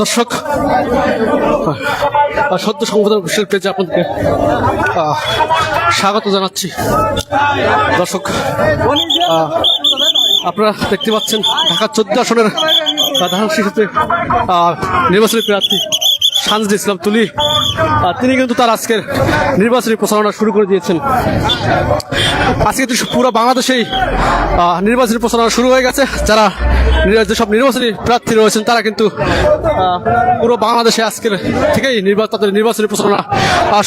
দর্শক সদ্য সংবাদ বিশ্বের পেজে আপনাদেরকে স্বাগত জানাচ্ছি। দর্শক আপনারা দেখতে পাচ্ছেন ঢাকা চোদ্দ আসনের ধান শিশুতে নির্বাচনী প্রার্থী সানজিদ ইসলাম তুলি। তিনি কিন্তু তার আজকের নির্বাচনী প্রচারণা শুরু করে দিয়েছেন। আজকে পুরো বাংলাদেশেই নির্বাচনী প্রচারণা শুরু হয়ে গেছে। যারা যেসব নির্বাচনী প্রার্থী রয়েছেন, তারা কিন্তু পুরো বাংলাদেশে আজকের থেকেই নির্বাচন, তাদের নির্বাচনী প্রচারণা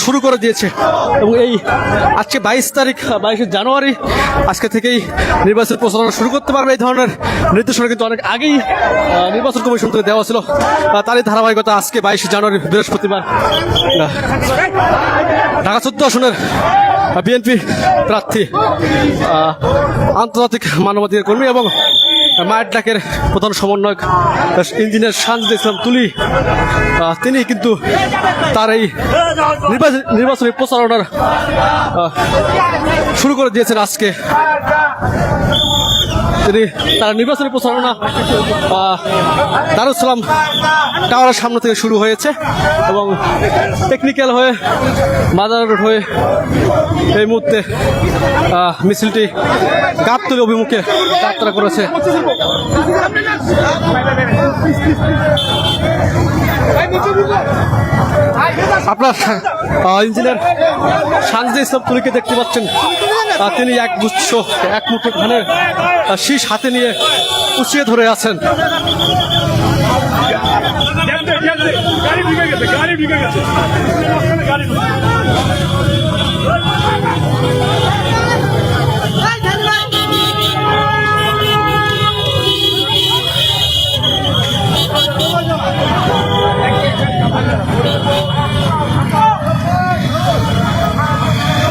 শুরু করে দিয়েছে। এবং এই আজকে বাইশ তারিখ বাইশে জানুয়ারি, আজকে থেকেই নির্বাচনী প্রচারণা শুরু করতে পারবে এই ধরনের নির্দেশনা কিন্তু অনেক আগেই নির্বাচন কমিশন থেকে দেওয়া ছিল। তারই ধারাবাহিকতা আজকে বাইশে জানুয়ারি, বৃহস্পতিবার ঢাকা চোদ্দ আসনের বিএনপি প্রার্থী আন্তর্জাতিক মানবাধিকার কর্মী এবং মায়ের ডাকের প্রধান সমন্বয়ক ইঞ্জিনিয়ার শান্তি ইসলাম তুলি তিনি কিন্তু তার এই নির্বাচনী প্রচারণার শুরু করে দিয়েছেন আজকে। তিনি তার নির্বাচনী প্রচারণা দারুসালাম টাওয়ারের সামনে থেকে শুরু হয়েছে এবং টেকনিক্যাল হয়ে মাদার হয়ে এই মুহূর্তে মিছিলটি গাবতলি অভিমুখে যাত্রা করেছে। আপনার ইঞ্জিনিয়ার সানজি ইসলাম তুলিকে দেখতে পাচ্ছেন। তিনি এক গুচ্ছ এক মুঠো ধানের আহ, শীষ হাতে নিয়ে উঁচিয়ে ধরে আছেন।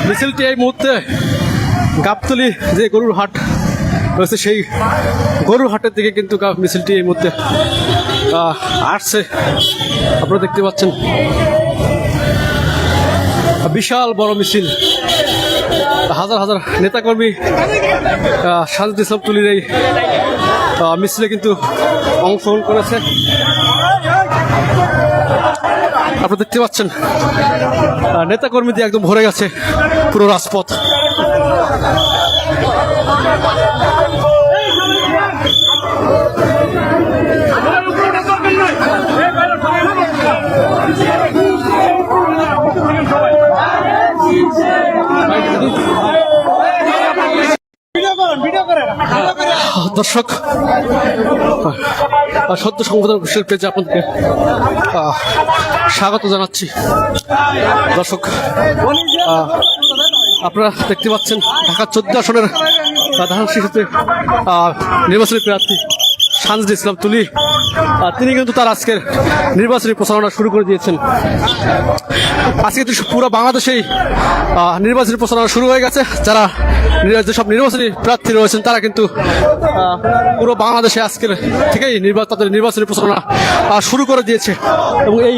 মিছিলটি এই মুহূর্তে গাবতলি যে গরুর হাট রয়েছে সেই গরুর হাটের দিকে কিন্তু গা- মিছিলটি এই মুহূর্তে আসছে। আপনারা দেখতে পাচ্ছেন। বিশাল বড় মিছিল। হাজার হাজার নেতাকর্মী সাজুদ ইসলাম তুলির এই মিছিলে কিন্তু অংশগ্রহণ করেছে। আপনারা দেখতে পাচ্ছেন নেতাকর্মী দিয়ে একদম ভরে গেছে পুরো রাজপথ। দর্শক আহ, সদ্য সংবাদ বিশ্বের পেজে আপনাদেরকে স্বাগত জানাচ্ছি। দর্শক আপনারা দেখতে পাচ্ছেন ঢাকা চোদ্দ আসনের সাধারণ শিশুতে নির্বাচনী প্রার্থী। সানজিদ ইসলাম তুলি। তিনি কিন্তু তার আজকের নির্বাচনী প্রচারণা শুরু করে দিয়েছেন। আজকে তো পুরো বাংলাদেশেই নির্বাচনী প্রচারণা শুরু হয়ে গেছে। যারা যেসব নির্বাচনী প্রার্থী রয়েছেন, তারা কিন্তু পুরো বাংলাদেশে আজকের থেকেই নির্বাচন তাদের নির্বাচনী প্রচারণা শুরু করে দিয়েছে। এবং এই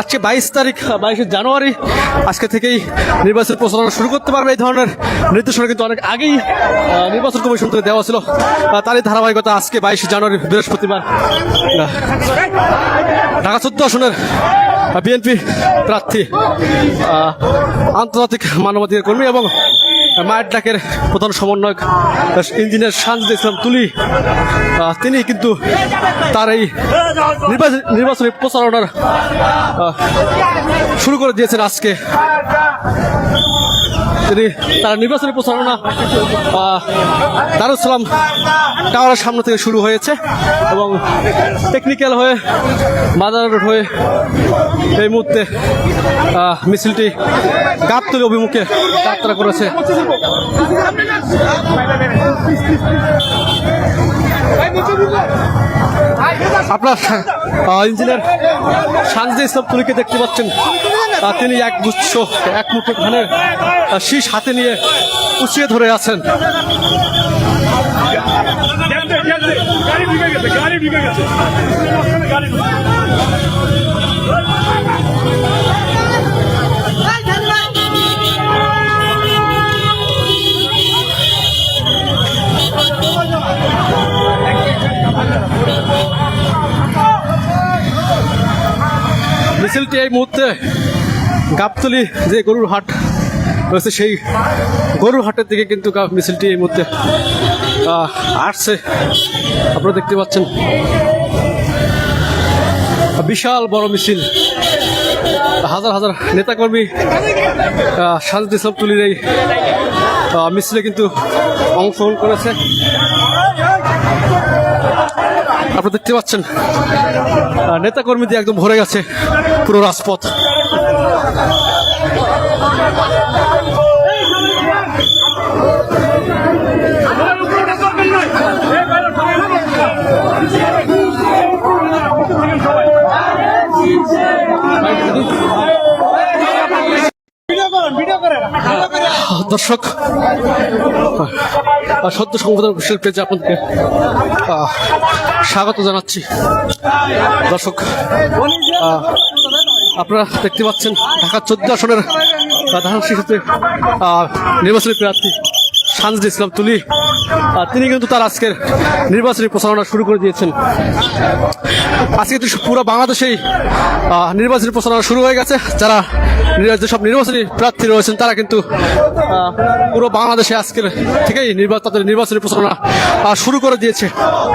আজকে বাইশ তারিখ বাইশে জানুয়ারি, আজকে থেকেই নির্বাচনী প্রচারণা শুরু করতে পারবে। এই ধরনের নির্দেশনা কিন্তু অনেক আগেই নির্বাচন কমিশন থেকে দেওয়া ছিল। তারই ধারাবাহিকতা আজকে বাইশে জানুয়ারি বৃহস্পতিবার। ঢাকা চোদ্দ আসনের বিএনপি প্রার্থী আন্তর্জাতিক মানবাধিকার কর্মী এবং মায়ের ডাকের প্রধান সমন্বয়ক ইঞ্জিনিয়ার শান্তি ইসলাম তুলি তিনি কিন্তু তার এই নির্বাচনী নির্বাচনী প্রচারণার শুরু করে দিয়েছেন আজকে। তিনি তার নির্বাচনী প্রচারণা দারুসালাম টাওয়ারের সামনে থেকে শুরু হয়েছে এবং টেকনিক্যাল হয়ে মাদার রোড হয়ে এই মুহূর্তে মিছিলটি গাবতলি অভিমুখে যাত্রা করেছে। আপনার ইঞ্জিনিয়ার সানজি ইসলাম তুলিকে দেখতে পাচ্ছেন। তিনি এক গুচ্ছ, এক মুঠো ধানের শীষ হাতে নিয়ে উঁচিয়ে ধরে আছেন। গাড়ি গেছে গেছে। মিছিলটি এই মুহূর্তে গাবতলি যে গরুর হাট রয়েছে, সেই গরুর হাটের দিকে কিন্তু মিছিলটি এই মুহূর্তে আসছে। আপনারা দেখতে পাচ্ছেন। বিশাল বড় মিছিল। হাজার হাজার নেতাকর্মী সাজদ ইসলাম তুলির এই মিছিলে কিন্তু অংশগ্রহণ করেছে। আপনারা দেখতে পাচ্ছেন নেতা কর্মী দিয়ে একদম ভরে গেছে পুরো রাজপথ। দর্শক সদ্য সদ্য সংবাদ পেজে আপনাদেরকে স্বাগত জানাচ্ছি। দর্শক আপনারা দেখতে পাচ্ছেন ঢাকা চোদ্দ আসনের সাধারণ শিশুতে নির্বাচনী প্রার্থী সানজিদ ইসলাম তুলি। তিনি কিন্তু তার আজকের নির্বাচনী প্রচারণা শুরু করে দিয়েছেন। আজকে পুরো বাংলাদেশেই নির্বাচনী প্রচারণা শুরু হয়ে গেছে। যারা যেসব নির্বাচনী প্রার্থী রয়েছেন, তারা কিন্তু পুরো বাংলাদেশে আজকের থেকেই নির্বাচন তাদের নির্বাচনী প্রচারণা শুরু করে দিয়েছে।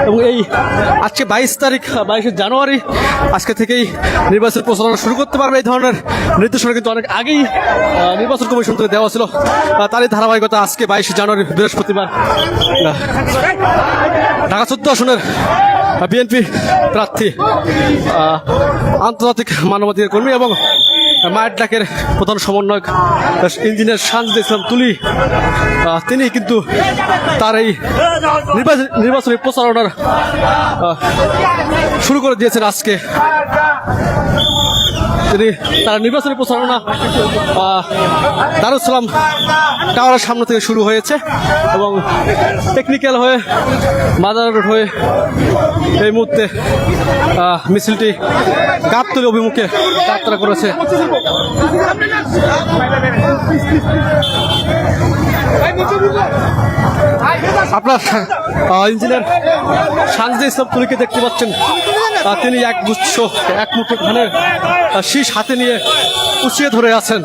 এবং এই আজকে বাইশ তারিখ বাইশে জানুয়ারি, আজকে থেকেই নির্বাচনী প্রচারণা শুরু করতে পারবে। এই ধরনের নির্দেশনা কিন্তু অনেক আগেই নির্বাচন কমিশন থেকে দেওয়া ছিল। তারই ধারাবাহিকতা আজকে বাইশে জানুয়ারি, বৃহস্পতিবার। ঢাকা চোদ্দ আসনের বিএনপি প্রার্থী আন্তর্জাতিক মানবাধিকার কর্মী এবং মায়ের ডাকের প্রধান সমন্বয়ক ইঞ্জিনিয়ার শান্ত ইসলাম তুলি তিনি কিন্তু তার এই নির্বাচন নির্বাচনী প্রচারণার শুরু করে দিয়েছেন আজকে। তিনি তার নির্বাচনী প্রচারণা দারুসালাম টাওয়ারের সামনে থেকে শুরু হয়েছে এবং টেকনিক্যাল হয়ে মাদার রোড হয়ে এই মুহূর্তে মিছিলটি গাবতলি অভিমুখে যাত্রা করেছে। আপনার ইঞ্জিনিয়ার সানজি ইসলাম তুলিকে দেখতে পাচ্ছেন তিনি এক গুচ্ছ, এক মুঠো ধানের শীষ হাতে নিয়ে উঁচিয়ে ধরে আছেন।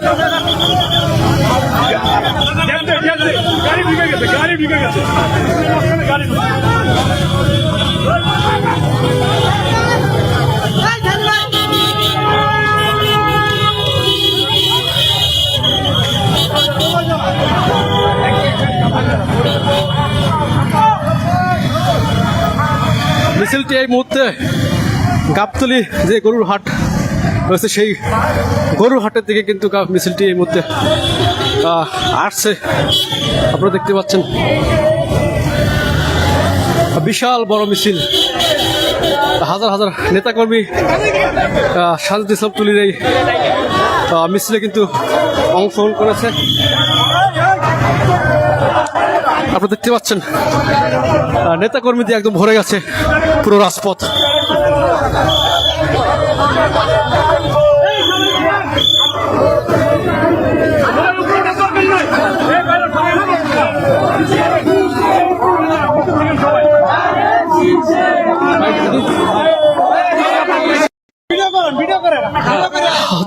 গাড়ি ঢুকে গেছে, গাড়ি ঢুকে গেছে গাবতলি যে গরুর হাট রয়েছে, সেই গরুর হাটের দিকে কিন্তু মিছিলটি এই মুহূর্তে আসছে। আপনারা দেখতে পাচ্ছেন, বিশাল বড় মিছিল। হাজার হাজার নেতাকর্মী সাজদ ইসলাম তুলির এই মিছিলে কিন্তু অংশগ্রহণ করেছে। আপনারা দেখতে পাচ্ছেন নেতাকর্মী দিয়ে একদম ভরে গেছে পুরো রাজপথ।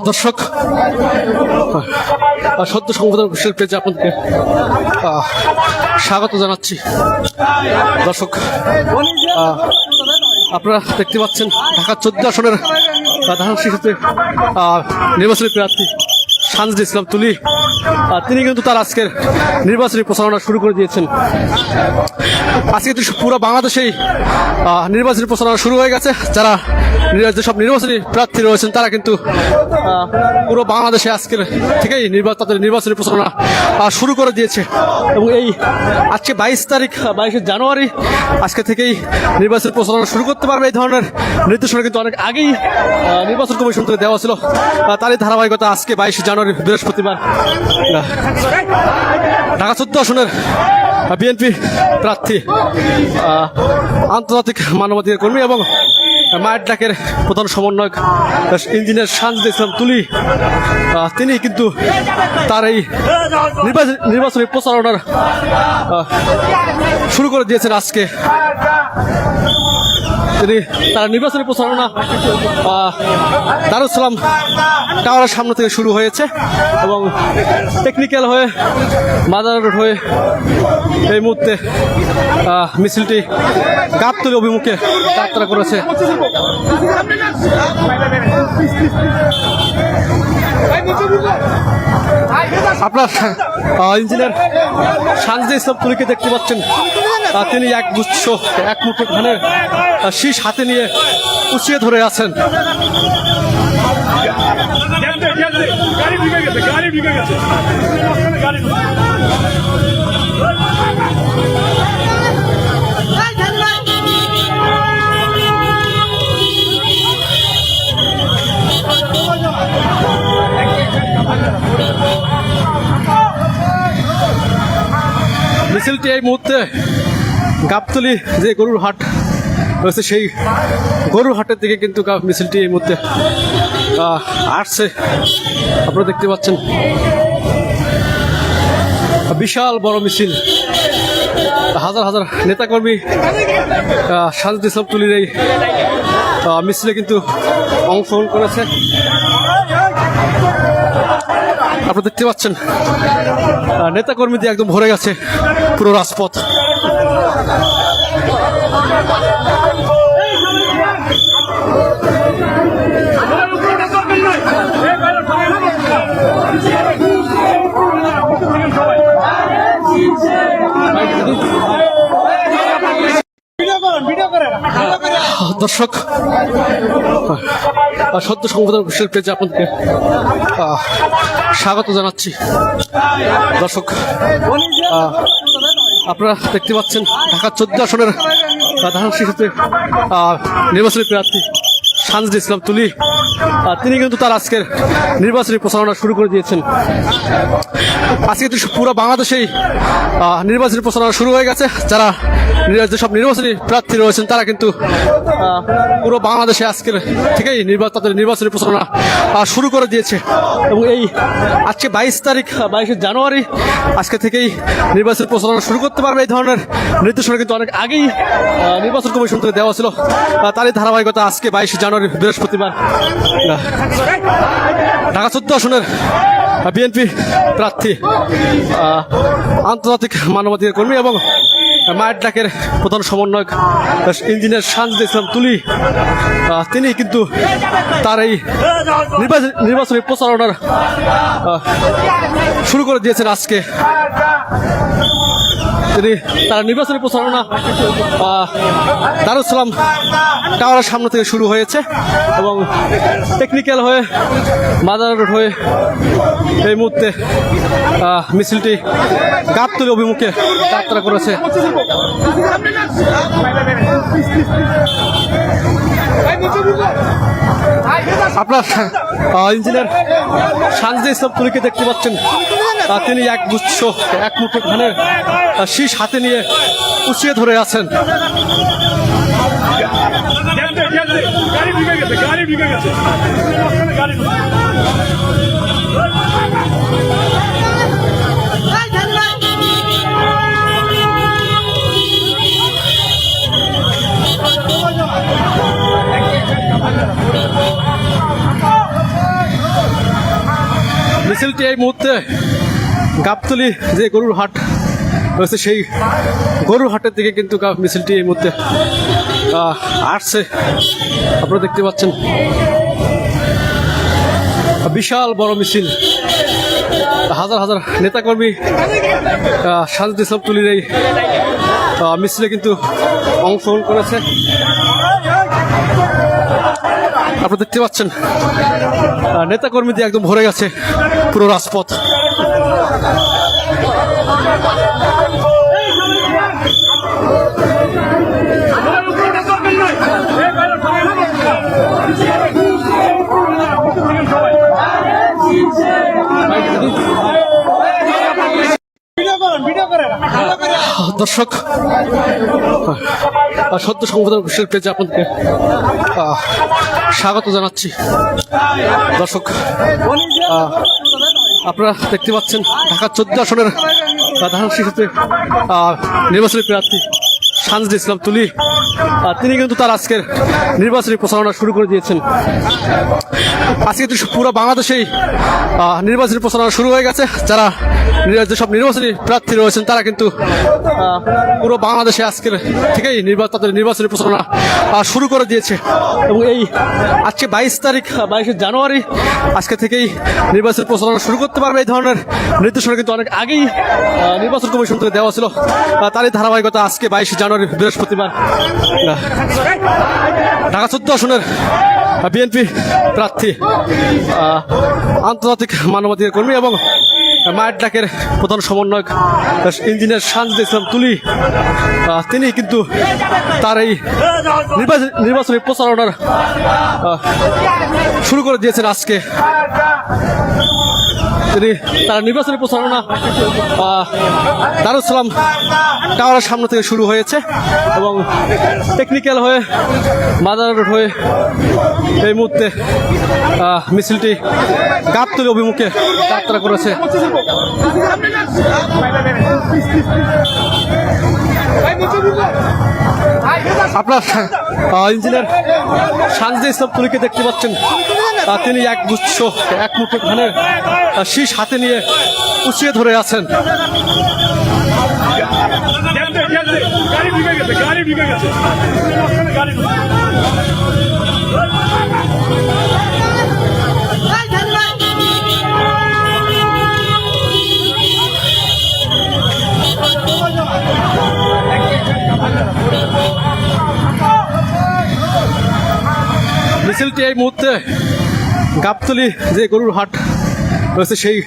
দর্শক সদ্য সংবাদ পেজে আপনাদেরকে স্বাগত জানাচ্ছি। দর্শক আপনারা দেখতে পাচ্ছেন ঢাকা চোদ্দ আসনের শিশুতে নির্বাচনী প্রার্থী সানজিদ ইসলাম তুলি। তিনি কিন্তু তার আজকের নির্বাচনী প্রচারণা শুরু করে দিয়েছেন। আজকে পুরো বাংলাদেশেই নির্বাচনী প্রচারণা শুরু হয়ে গেছে। যারা যেসব নির্বাচনী প্রার্থী রয়েছেন, তারা কিন্তু পুরো বাংলাদেশে আজকের থেকেই নির্বাচন তাদের নির্বাচনী প্রচারণা শুরু করে দিয়েছে। এবং এই আজকে বাইশ তারিখ বাইশে জানুয়ারি, আজকে থেকেই নির্বাচনী প্রচারণা শুরু করতে পারবে। এই ধরনের নির্দেশনা কিন্তু অনেক আগেই নির্বাচন কমিশন থেকে দেওয়া ছিল। তারই ধারাবাহিকতা আজকে বাইশে জানুয়ারি, বৃহস্পতিবার। ঢাকা চোদ্দ আসনের বিএনপি প্রার্থী আন্তর্জাতিক মানবাধিকার কর্মী এবং মায়ের ডাকের প্রধান সমন্বয়ক ইঞ্জিনিয়ার শান্ত ইসলাম তুলি তিনি কিন্তু তার এই নির্বাচন নির্বাচনী প্রচারণার শুরু করে দিয়েছেন আজকে। তিনি তার নির্বাচনী প্রচারণা দারুসালাম টাওয়ারের সামনে থেকে শুরু হয়েছে এবং টেকনিক্যাল হয়ে, মাদার রোড হয়ে এই মুহূর্তে মিছিলটি গাবতলি অভিমুখে যাত্রা করেছে। আপনার ইঞ্জিনিয়ার সানজে ইসলাম তুলিকে দেখতে পাচ্ছেন? তিনি এক গুচ্ছ, এক মুঠো ধানের শীষ হাতে নিয়ে উঁচিয়ে ধরে আছেন। গাড়ি ঢুকে গেছে, গাড়ি ঢুকে গেছে। মুহূর্তে গাবতলি যে গরুর হাট রয়েছে, সেই গরুর হাটের দিকে কিন্তু মিছিলটি এই মুহূর্তে আসছে। আপনারা দেখতে পাচ্ছেন, বিশাল বড় মিছিল। হাজার হাজার নেতাকর্মী শান্তি সব তুলির এই মিছিলে কিন্তু অংশগ্রহণ করেছে। আপনারা দেখতে পাচ্ছেন আহ, নেতাকর্মী দিয়ে একদম ভরে গেছে পুরো রাজপথ। দর্শক সদ্য সংবাদ ঘোষের পেজে আপনাদেরকে স্বাগত জানাচ্ছি। দর্শক আপনারা দেখতে পাচ্ছেন ঢাকা চোদ্দ আসনের ধান শিশুতে নির্বাচনী প্রার্থী। সানজিদ ইসলাম তুলি। তিনি কিন্তু তার আজকের নির্বাচনী প্রচারণা শুরু করে দিয়েছেন। আজকে কিন্তু পুরো বাংলাদেশেই নির্বাচনী প্রচারণা শুরু হয়ে গেছে। যারা যেসব নির্বাচনী প্রার্থী রয়েছেন, তারা কিন্তু পুরো বাংলাদেশে আজকের থেকেই তাদের নির্বাচনী প্রচারণা শুরু করে দিয়েছে। এবং এই আজকে বাইশ তারিখ বাইশে জানুয়ারি, আজকে থেকেই নির্বাচনী প্রচারণা শুরু করতে পারবে। এই ধরনের নির্দেশনা কিন্তু অনেক আগেই নির্বাচন কমিশন থেকে দেওয়া ছিল। তারই ধারাবাহিকতা আজকে বাইশে জানুয়ারি বৃহস্পতিবার। আহ, ঢাকা চোদ্দ আসনের বিএনপি প্রার্থী আন্তর্জাতিক মানবাধিকার কর্মী এবং মায়ের ডাকের প্রধান সমন্বয়ক ইঞ্জিনিয়ার শান্তি ইসলাম তুলি তিনি কিন্তু তার এই নির্বাচনী প্রচারণার শুরু করে দিয়েছেন আজকে। তিনি তার নির্বাচনী প্রচারণা দারুসালাম টাওয়ারের সামনে থেকে শুরু হয়েছে এবং টেকনিক্যাল হয়ে মাদার রোড হয়ে এই মুহূর্তে মিছিলটি গাবতলি অভিমুখে যাত্রা করেছে। আপনার ইঞ্জিনিয়ার শান্তি ইসলাম তুলিকে দেখতে পাচ্ছেন। তিনি এক গুচ্ছ, এক মুঠো ধানের শীষ হাতে নিয়ে উঁচিয়ে ধরে আছেন। গাড়ি গাড়ি মিছিলটি এই মুহূর্তে গাবতলি যে গরুর হাট রয়েছে, সেই গরুর হাটের দিকে কিন্তু মিছিলটি এই মুহূর্তে আসছে। আপনারা দেখতে পাচ্ছেন। বিশাল বড় মিছিল। হাজার হাজার নেতাকর্মী শান্তি ইসলাম তুলির এই মিছিলে কিন্তু অংশগ্রহণ করেছে। আপনারা দেখতে পাচ্ছেন আহ, নেতাকর্মী দিয়ে একদম ভরে গেছে পুরো রাজপথ। দর্শক সদ্য সংবাদ ঘোষের পেজে আপনাদেরকে স্বাগত জানাচ্ছি। দর্শক আপনারা দেখতে পাচ্ছেন ঢাকা চোদ্দ আসনের শিশুতে নির্বাচনী প্রার্থী সানজিদ ইসলাম তুলি। তিনি কিন্তু তার আজকের নির্বাচনী প্রচারণা শুরু করে দিয়েছেন। আজকে তো পুরো বাংলাদেশেই নির্বাচনী প্রচারণা শুরু হয়ে গেছে। যারা যেসব নির্বাচনী প্রার্থী রয়েছেন, তারা কিন্তু পুরো বাংলাদেশে আজকের থেকেই নির্বাচন তাদের নির্বাচনী প্রচারণা শুরু করে দিয়েছে। এবং এই আজকে বাইশ তারিখ বাইশে জানুয়ারি, আজকে থেকেই নির্বাচনী প্রচারণা শুরু করতে পারবে এই ধরনের নির্দেশনা কিন্তু অনেক আগেই নির্বাচন কমিশন দেওয়া ছিল। তারই ধারাবাহিকতা আজকে বাইশে জানুয়ারি। বৃহস্পতিবার। আহ, ঢাকা চোদ্দ আসনের বিএনপি প্রার্থী আন্তর্জাতিক মানবাধিকার কর্মী এবং মায়ের ডাকের প্রধান সমন্বয়ক ইঞ্জিনিয়ার শান্তি ইসলাম তুলি তিনি কিন্তু তার এই নির্বাচনী প্রচারণার শুরু করে দিয়েছেন আজকে। তার নির্বাচনী প্রচারণা দারুসালাম টাওয়ারের সামনে থেকে শুরু হয়েছে এবং টেকনিক্যাল হয়ে মাদার হয়ে এই মুহূর্তে মিছিলটি গাবতলি অভিমুখে যাত্রা করেছে। আপনার ইঞ্জিনিয়ার শান্তি ইসলাম তুলিকে দেখতে পাচ্ছেন তিনি এক গুচ্ছ, এক মুঠো ধানের শীষ হাতে নিয়ে উঁচিয়ে ধরে আছেন। গাড়ি গেছে গাড়ি গেছে মিছিলটি এই মুহূর্তে গাবতলি যে গরুর হাট রয়েছে, সেই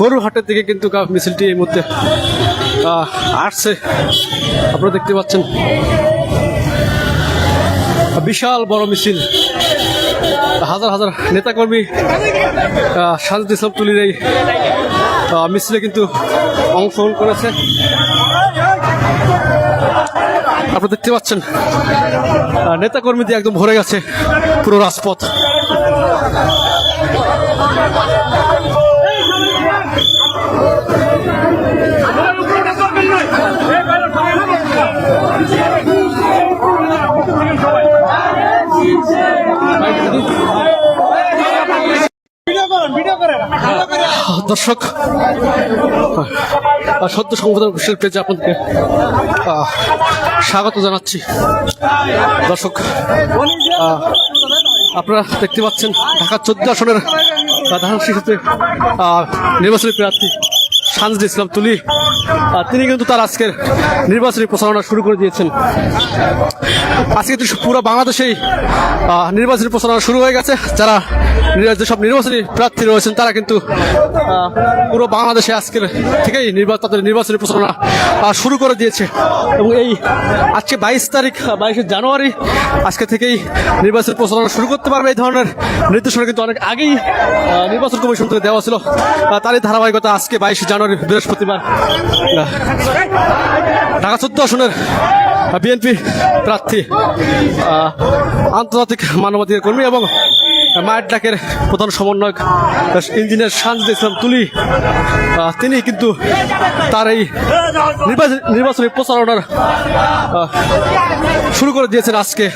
গরুর হাটের দিকে কিন্তু মিছিলটি এই মুহূর্তে আসছে। আপনারা দেখতে পাচ্ছেন, বিশাল বড় মিছিল। হাজার হাজার নেতাকর্মী সাজুদ ইসলাম তুলির এই মিছিলে কিন্তু অংশগ্রহণ করেছে। আপনারা দেখতে পাচ্ছেন আহ, নেতাকর্মী দিয়ে একদম ভরে গেছে পুরো রাজপথ। দর্শক সদ্য সংবাদ পেজে আপনাদেরকে স্বাগত জানাচ্ছি। দর্শক আপনারা দেখতে পাচ্ছেন ঢাকা চোদ্দ আসনের ধান শিশুতে নির্বাচনী প্রার্থী সানজিদ ইসলাম তুলি। তিনি কিন্তু তার আজকের নির্বাচনী প্রচারণা শুরু করে দিয়েছেন। আজকে পুরো বাংলাদেশেই নির্বাচনী প্রচারণা শুরু হয়ে গেছে। যারা যেসব নির্বাচনী প্রার্থী রয়েছেন, তারা কিন্তু পুরো বাংলাদেশে আজকের থেকেই নির্বাচন তাদের নির্বাচনী প্রচারণা শুরু করে দিয়েছে। এবং এই আজকে বাইশ তারিখ বাইশে জানুয়ারি, আজকে থেকেই নির্বাচনী প্রচারণা শুরু করতে পারবে এই ধরনের নির্দেশনা কিন্তু অনেক আগেই নির্বাচন কমিশন থেকে দেওয়া ছিল। তারই ধারাবাহিকতা আজকে বাইশে জানুয়ারি, বৃহস্পতিবার। ঢাকা চোদ্দ আসনের বিএনপি প্রার্থী আন্তর্জাতিক মানবাধিকার কর্মী এবং মায়ের ডাকের প্রধান সমন্বয়ক ইঞ্জিনিয়ার শান্তি ইসলাম তুলি তিনি কিন্তু তার এই নির্বাচন প্রচারণার শুরু করে দিয়েছেন আজকে।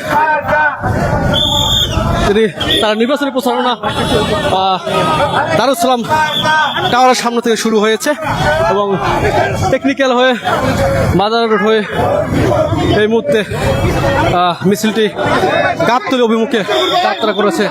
তিনি তারা নির্বাচনী প্রচারণা দারুসালাম টাওয়ারের সামনে থেকে শুরু হয়েছে এবং টেকনিক্যাল হয়ে মাদার রোড হয়ে এই মুহূর্তে মিছিলটি গাবতলি অভিমুখে যাত্রা করেছে।